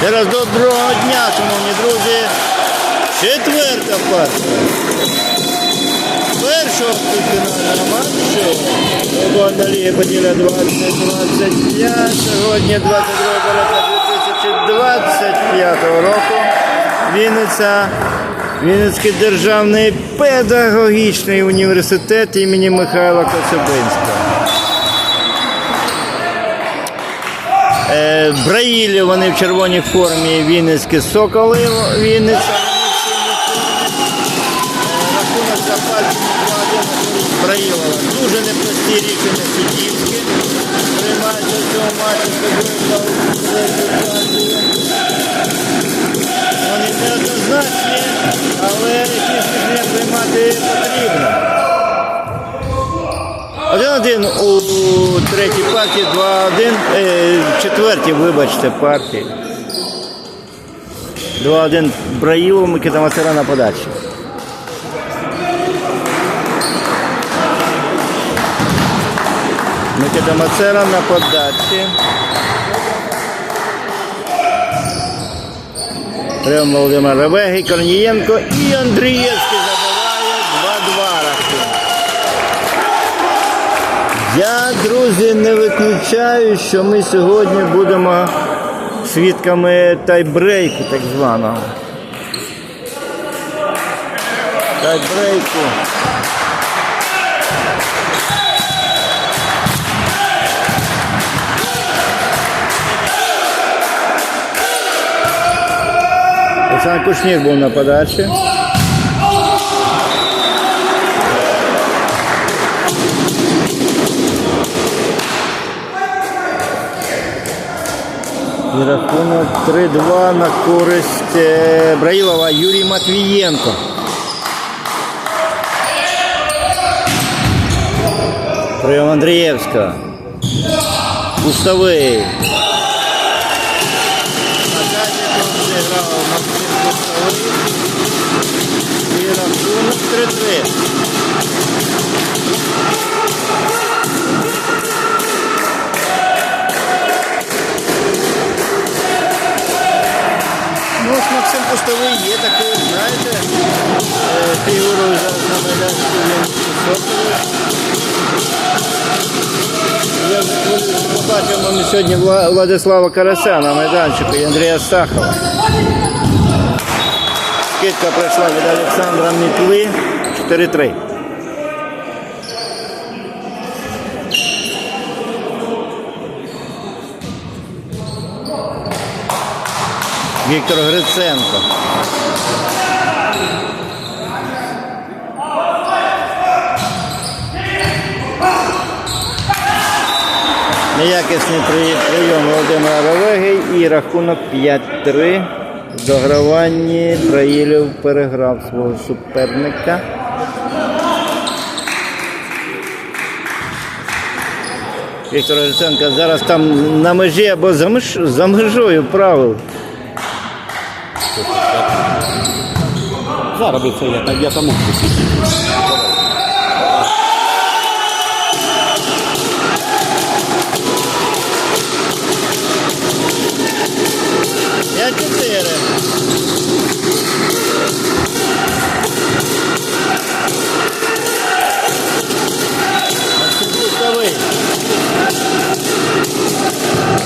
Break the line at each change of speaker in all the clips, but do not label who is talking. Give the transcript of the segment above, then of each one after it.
Ще раз доброго дня, шановні друзі. Четверта партія. Першого півфінального матчу. Футбольна ліга поділя 2025. Сьогодні 22 березня 2025 року. Вінниця. Вінницький державний педагогічний університет імені Михайла Коцюбинського. Браїлі вони в червоній формі Вінницькі Соколи. Вінниця. Е, Рахунок за 2-1 Дуже непрості рішення суддівські. Приймаються в цьому матчі 1-1 у третій партії, 2-1, в е, четвертій, вибачте, партії. 2-1 Браїлов, Микита Мацера на подачі. Микита Мацера на подачі. Рем Володимир Ревегий, Корнієнко і Андрієвський. Я, друзі, не виключаю, що ми сьогодні будемо свідками тайбрейку так званого. Тайбрейку. Олександр Кушнір був на подачі. І рахунок 3-2 на користь е, Браїлова Юрій Матвієнко. Прийом Андрієвська. Кустовий. А далі тут зіграв Максим Кустовий. І рахунок 3-3. Побачимо ми сьогодні Владислава Карася на майданчику і Андрія Стахова. Скидка пройшла від Олександра Мітли 4-3. Віктор Гриценко. Неякісний при- прийом Володимира Ревеги і рахунок 5-3. В дограванні Браїлів переграв свого суперника. Віктор Гриценко зараз там на межі або за, меж, за межою правил.
Зараз я, я там посидіти.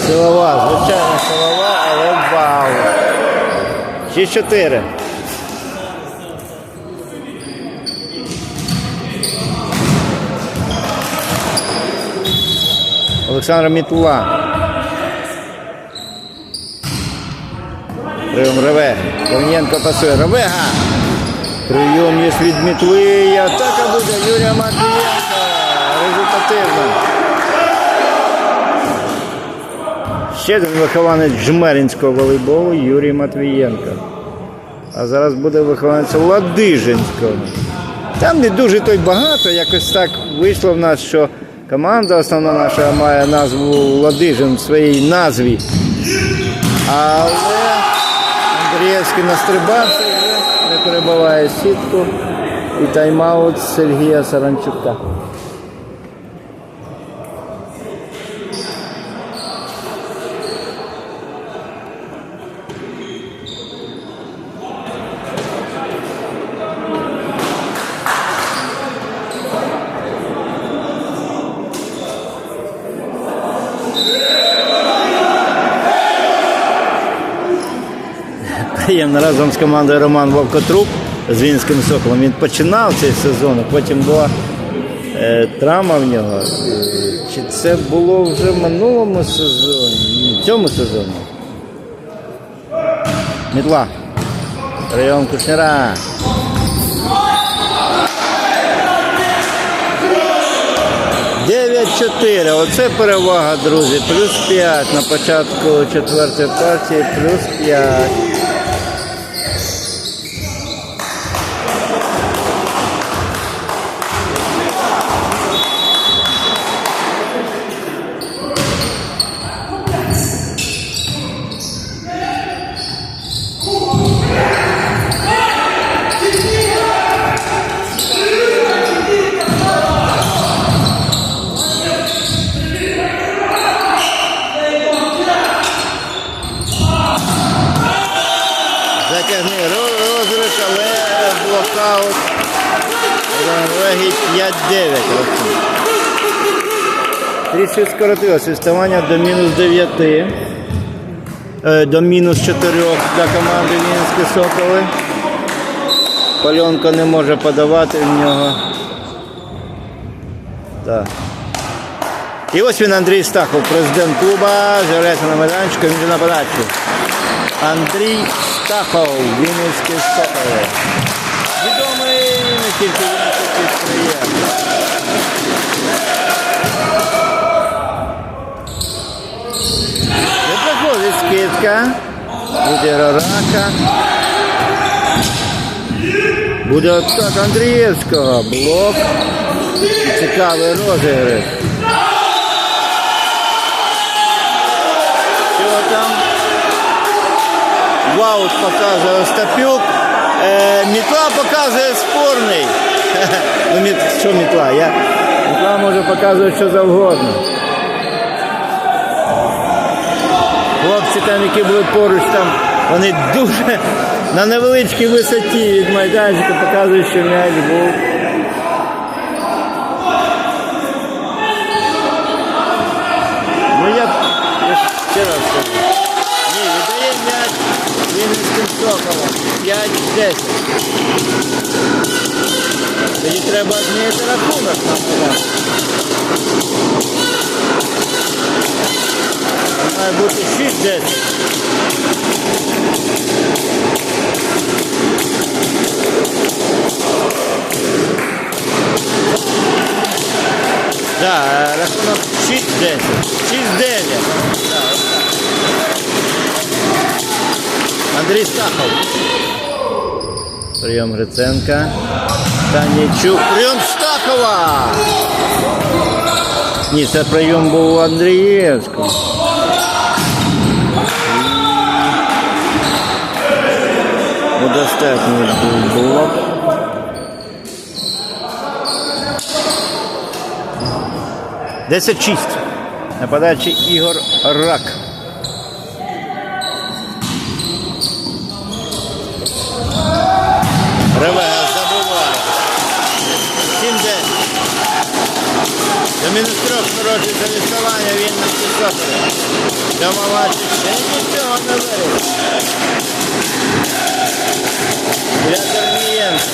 Силова, звичайно силова, але вау. 6-4. Олександр Мітула. Прийом Ревеги. Корнієнко пасує. Ревега. Прийом є від Мітли. Атака буде Юрія Матвієнка. Результативно. Ще один вихованець Жмеринського волейболу Юрій Матвієнко. А зараз буде вихованець Ладижинського. Там не дуже той багато, якось так вийшло в нас, що команда основна наша має назву Ладижин в своїй назві. Але Андрієвський настрибався вже, не перебиває сітку. І тайм-аут Сергія Саранчука. Таємно разом з командою Роман Вовкотруп з Вінським Соколом. Він починав цей сезон, а потім була е, травма в нього. Е, Чи це було вже в минулому сезоні? В цьому сезоні. Мітла. Прийом Кушнера. Дев'ять чотири. Оце перевага, друзі. Плюс 5 на початку четвертої партії, плюс 5. Блокаут. Норвегії 5-9 рахунок. Трішки скоротилося відставання до мінус 9. Е, До мінус 4 для команди Вінські Соколи. Пальонко не може подавати в нього. Так. І ось він Андрій Стахов, президент клуба, з'являється на майданчику, він на подачі. Андрій Стахов, Вінницькі Соколи. Відомий не тільки Вінницький підприємець. Не проходить скидка. Буде Рорака. Буде откат Андрієвського. Блок. І Цікавий розіграш. Що там? Ваут показує Остапюк. Е, мітла показує спорний. ну, міт, що мітла? Я, мітла може показувати що завгодно. Хлопці там, які були поруч, там, вони дуже на невеличкій висоті від майданчика показують, що м'яч був. Ну я, ще раз скажу. 5-10. Тоді треба змінити рахунок на мене. Має бути 6-10. Да, рахунок 6-10. 6-9. Да, Андрій Стахов. Прийом Гриценка. Танічук. Прийом Стахова. Ні, це прийом був у Андрієвського. Недостатньо був блок. Десять шість. На подачі Ігор Рак. Ревега забуває. 7-10. До мінус трьох скорочується відставання Вінницькі соколи. Сьома матчі ще нічого не вирішить. Для Корнієнка.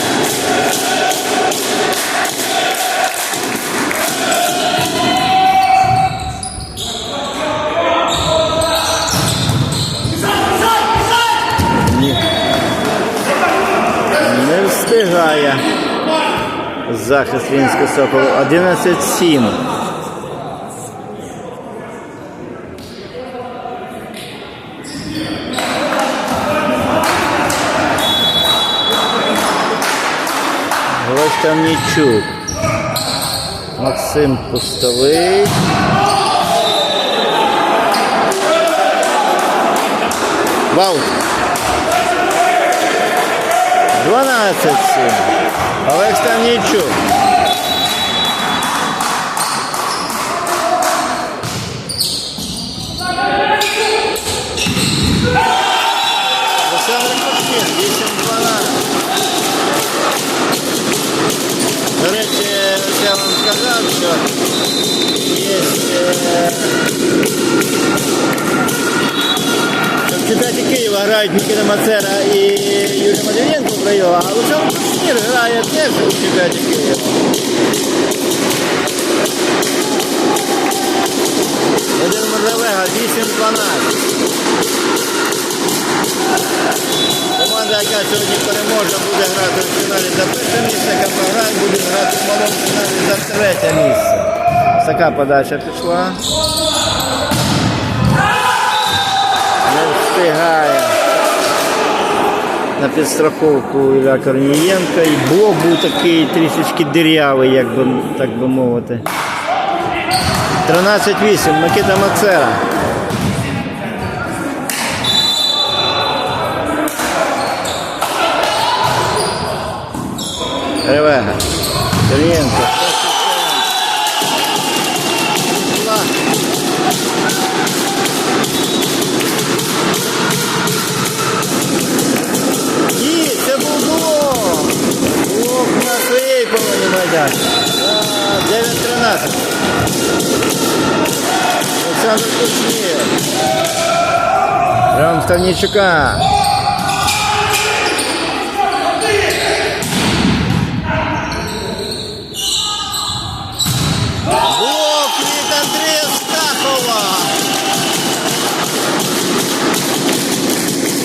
Ні. Не встигає захист Вінського Соколу. 11-7. Глощавнічук. Максим Пустовий. Вау! 12-7. Олег Станічук. Олександр Костін, 8-12. До речі, я вам сказав, що є, е, що в чемпіонаті Києва грають Микита Мацера і Юрій Матвієнко В районі, а Олександр Кушнір грає теж у чемпіонаті Києва. Один Мордовега 8-12. Команда, яка сьогодні переможе, буде грати в фіналі за перше місце, яка програє, буде грати в малому фіналі за третє місце. Така подача пішла. Не встигає на підстраховку Ілля Корнієнка. І блок був такий трішечки дирявий, як би, так би мовити. 13-8, Микита Мацера. Ревега. Корнієнко. Ні, це був блок. Блок на своїй половині майданчика. А, 9-13. Олександр Кушнір. Рам Ставнічука. Блок від Андрія Стахова.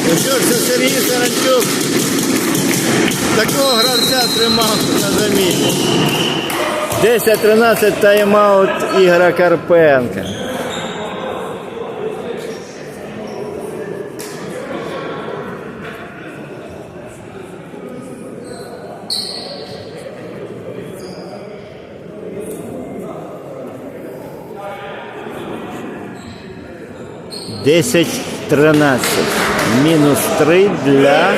Ну що ж, це Сергій Саранчук такого гравця тримав на заміні. 10-13 тайм-аут Ігора Карпенка. Десять тринадцять. Мінус три для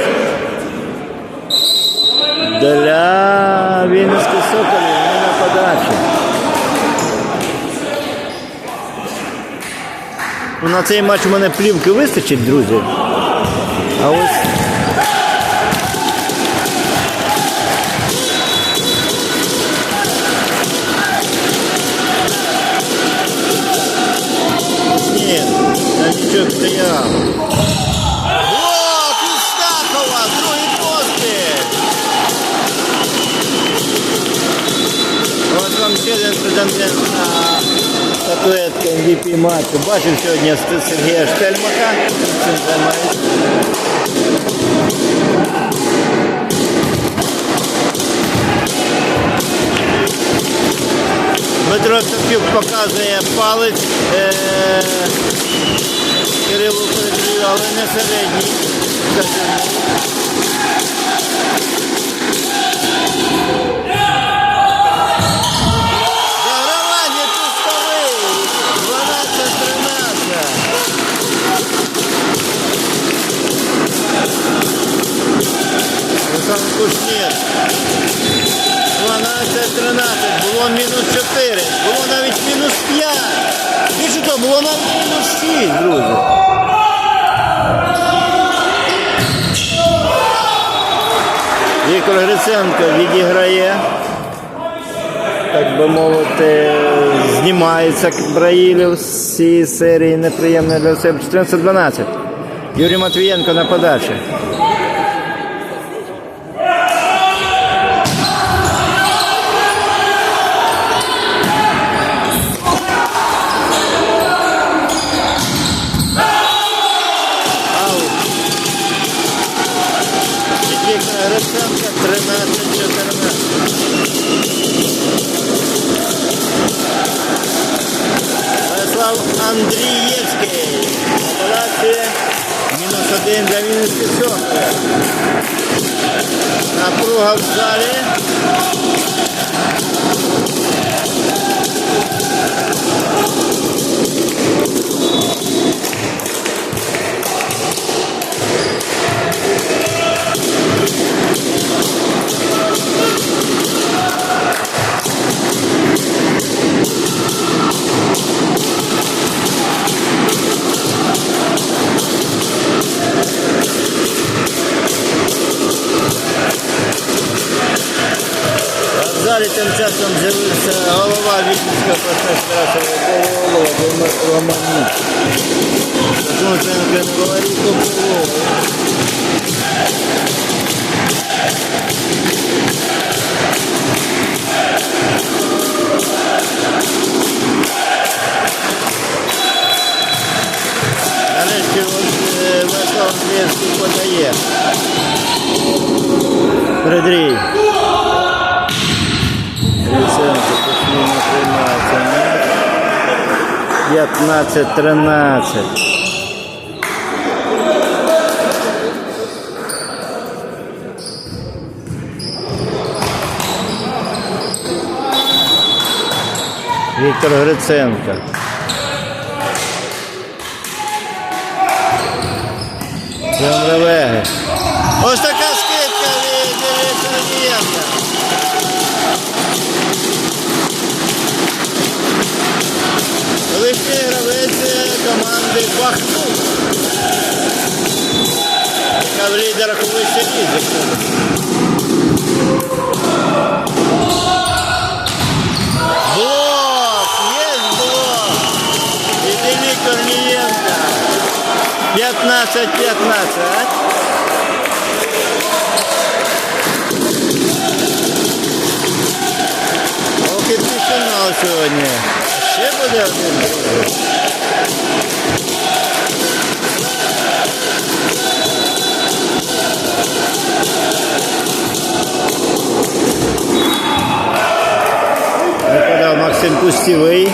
для Вінницьких Соколів не на подачі. Ну, на цей матч у мене плівки вистачить, друзі. А ось. Матчу. Бачив сьогодні Сергія Штельмаха. Цим займається. Дмитро Савчук показує палець е- Кирилу Петрію, але не середній. Того, мінус 6, друзі. Віктор Гриценко відіграє, так би мовити, знімається Браїлів з цієї серії неприємної для себе. 14-12. Юрій Матвієнко на подачі. Пересенка 13-14. Вячеслав Андрієвський. Апеляція. Мінус один для мінус п'ятерки. Напруга в залі. Thank you. Раздарите часом з'явився голова Вітівська професора Сологолова Володимира Ломаніцького. Солнценко не говорив, то було. Нарешті Вячеслав Андрієвський подає. Предрій. Ліценко постійно приймається. 15-13. Віктор Гриценко. Ось така 15-15. Ох, і фінал сьогодні. Ще буде один. Нападав Максим Пустівий.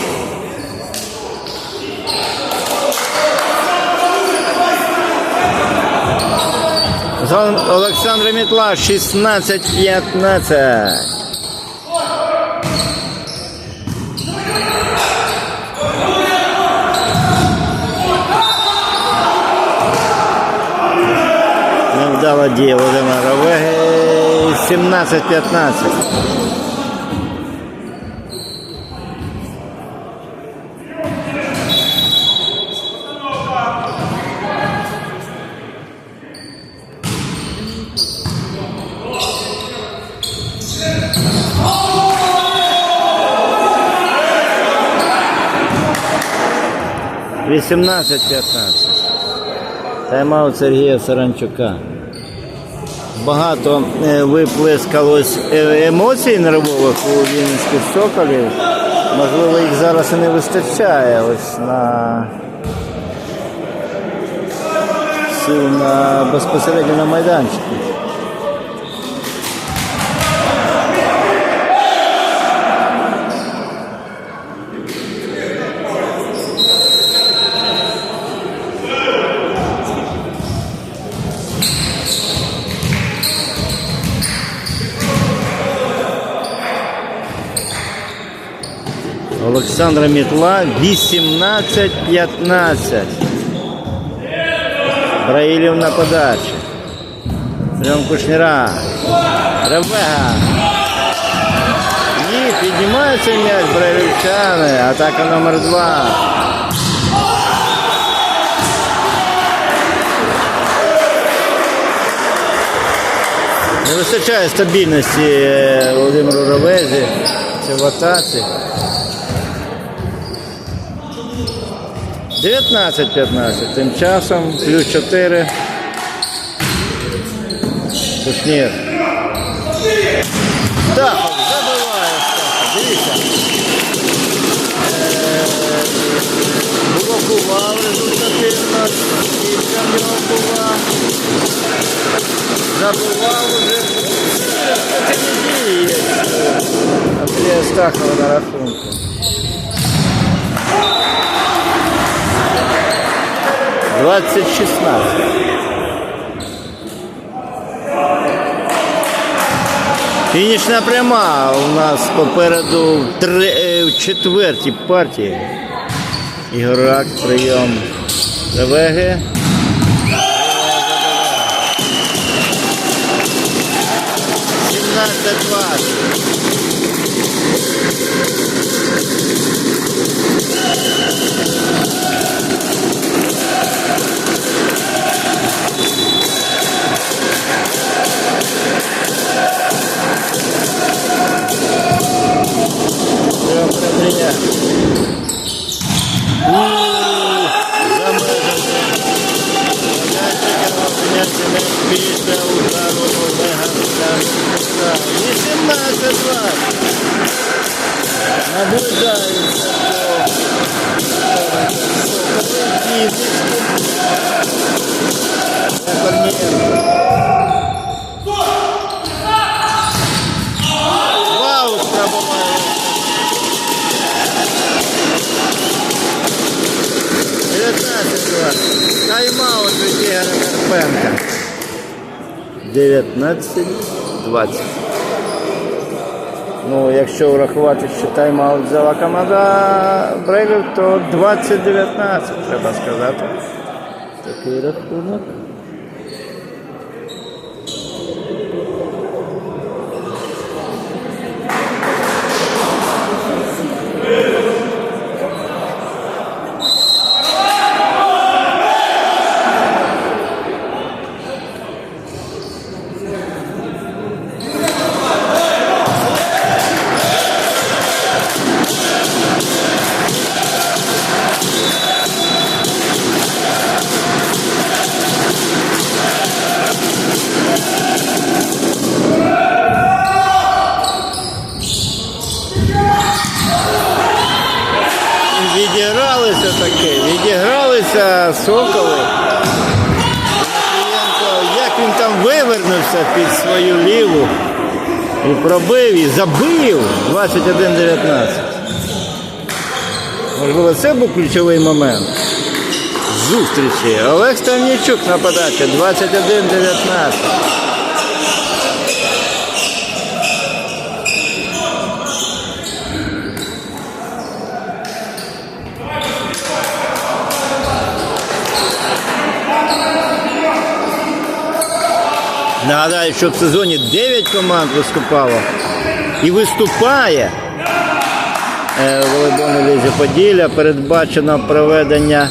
Олександр Мітла 16-15. Невдала дія Володимира Веги 17-15. Вісімнадцять п'ятнадцять. Тайм-аут Сергія Саранчука. Багато е, виплескалось е, емоцій нервових у Вінницьких соколів. Можливо, їх зараз і не вистачає ось на сил на безпосередньо на майданчику. Олександра Мітла 18-15. Браїлів на подачі. Прям Кушніра. Ревега. Ні, піднімається м'яч браїльчани. Атака номер два. Не вистачає стабільності е, Володимиру Ровезі. Це в атаці. 19-15. Тим часом плюс 4. Кушнір. Стахов забиває. Дивіться. Блокував результативно. Кілька в нього була. Забивав уже. Андрія Стахова на рахунку. Двадцять шістнадцять. Фінішна пряма у нас попереду в, три, е, в четвертій партії. Ігорак, прийом Ревеги. Сімнадцять зрення. Після удару Олега Станківця. Тайм-аут від Ігоря Карпенка. 19-20. Ну, якщо врахувати, що тайм-аут взяла команда Брегів, то 20-19, треба сказати. Такий рахунок. Вивернувся під свою ліву і пробив, і забив 21-19. Можливо, це був ключовий момент зустрічі. Олег Ставнічук на подачі 21-19. Нагадаю, що в сезоні 9 команд виступало і виступає Володимир в волейбольній лізі Поділля. Передбачено проведення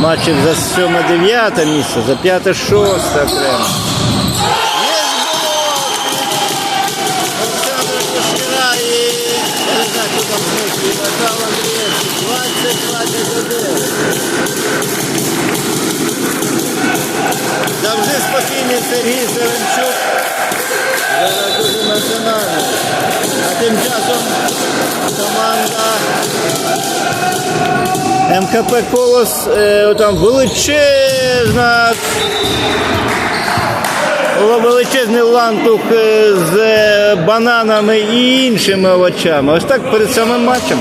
матчів за 7-9 місце, за 5-6 окремо. Спокійний Сергій Савенчук. Зараз дуже національний. А тим часом команда МКП Колос е, там величезна. Величезний лантух е, з бананами і іншими овочами. Ось так перед самим матчем.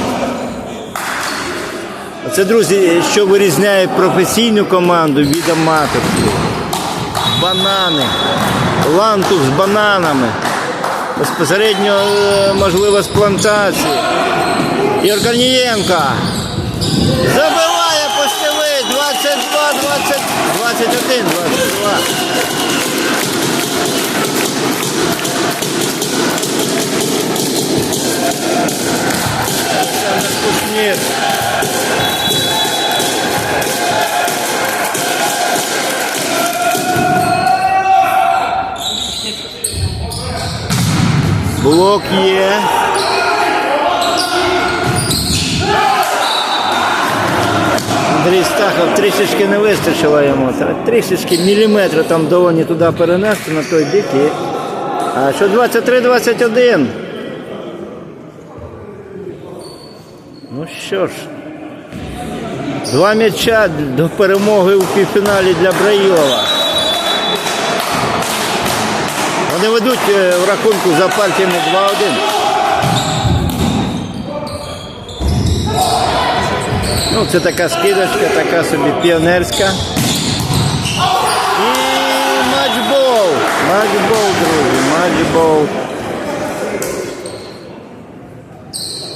Це, друзі, що вирізняє професійну команду від аматорської банани, лантух з бананами, безпосередньо е, можливо з плантації. Ігор Корнієнко забиває постелий 22, 20, 21, 22. Олександр Кушнір. Блок є. Андрій Стахов трішечки не вистачило йому. Трішечки міліметри там долоні туди перенести на той бік. І... А що 23-21? Ну що ж. Два м'яча до перемоги у півфіналі для Брайова. Вони ведуть е, в рахунку за партіями 2-1. Ну, це така скидочка, така собі піонерська. І матчбол. Матчбол, друзі, матчбол.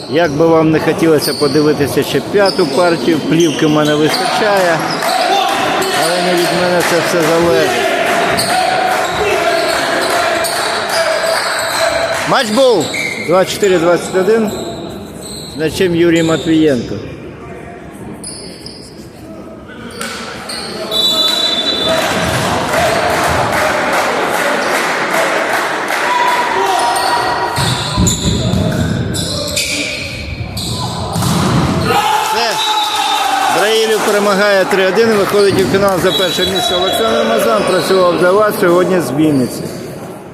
Як би вам не хотілося подивитися ще п'яту партію, плівки в мене вистачає, але не від мене це все залежить. Матч був 24-21. З м'ячем Юрій Матвієнко. Перемагає 3-1 і виходить у фінал за перше місце. Олександр Мазан працював за вас сьогодні з Вінниці.